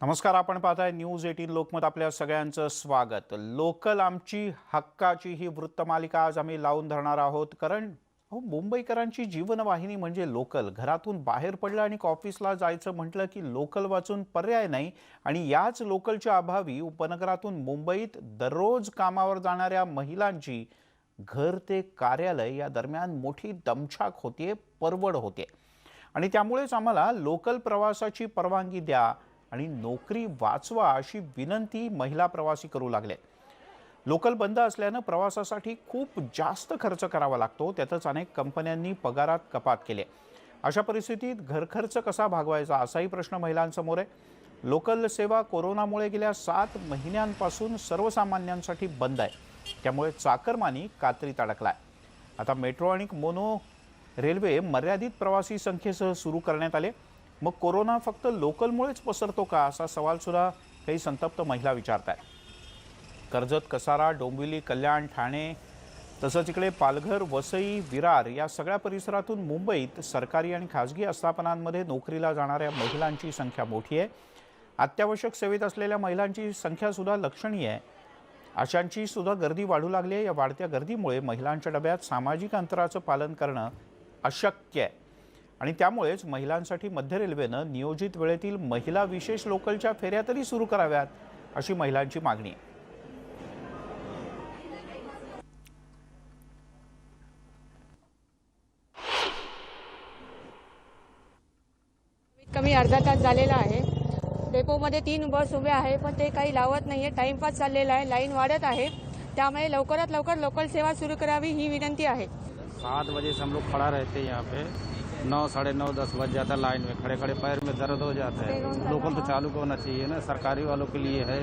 नमस्कार आपण पाहताय न्यूज एटीन लोकमत आपल्या सगळ्यांचं स्वागत. लोकल आमची हक्काची ही वृत्तमालिका आज आम्ही लावून धरणार आहोत. कारण हो मुंबईकरांची जीवनवाहिनी म्हणजे लोकल. घरातून बाहेर पडलं आणि ऑफिसला जायचं म्हटलं की लोकल वाचून पर्याय नाही. आणि याच लोकलच्या अभावी उपनगरातून मुंबईत दररोज कामावर जाणाऱ्या महिलांची घर ते कार्यालय या दरम्यान मोठी दमछाक होते परवड होते आणि त्यामुळेच आम्हाला लोकल प्रवासाची परवानगी द्या आणि नोकरी वाचवा अशी विनंती महिला प्रवासी करू लागले. लोकल बंद असल्यानं प्रवासासाठी खूप जास्त खर्च करावा लागतो. त्यातच अनेक कंपन्यांनी पगारात कपात केली. अशा परिस्थितीत घरखर्च कसा भागवायचा असाही प्रश्न महिलांसमोर आहे. लोकल सेवा कोरोनामुळे गेल्या सात महिन्यांपासून सर्वसामान्यांसाठी बंद आहे. त्यामुळे चाकरमानी कात्रीत अडकला आहे आता मेट्रो आणि मोनो रेल्वे मर्यादित प्रवासी संख्येसह सुरू करण्यात आले. मग कोरोना फक्त लोकलमुळेच पसरतो का? असा सवालसुद्धा काही संतप्त महिला विचारत आहेत कर्जत कसारा डोंबिवली कल्याण ठाणे तसंच इकडे पालघर वसई विरार या सगळ्या परिसरातून मुंबईत सरकारी आणि खाजगी आस्थापनांमध्ये नोकरीला जाणाऱ्या महिलांची संख्या मोठी आहे. अत्यावश्यक सेवेत असलेल्या महिलांची संख्यासुद्धा लक्षणीय आहे. अशांची सुद्धा गर्दी वाढू लागली आहे. या वाढत्या गर्दीमुळे महिलांच्या डब्यात सामाजिक अंतराचं पालन करणं अशक्य आहे. आणि त्यामुळेच महिलांसाठी मध्य रेल्वेनं नियोजित वेळेतील महिला विशेष लोकलच्या फेऱ्या तरी सुरू कराव्यात अशी महिलांची मागणी आहे. कमी अर्धा तास झालेला आहे. डेपोमध्ये तीन बस उभे आहे पण ते काही लावत नाही आहे टाईमपास चाललेला आहे लाईन वाढत आहे. त्यामुळे लवकरात लवकर लोकल सेवा सुरू करावी ही विनंती आहे. सात बजे से हम लोग खड़ा रहते हैं यहाँ पे। नौ साढ़े नौ दस बज जाता है लाइन में खड़े खड़े पैर में दर्द हो जाता है। लोकल तो चालू होना चाहिए ना सरकारी वालों के लिए है।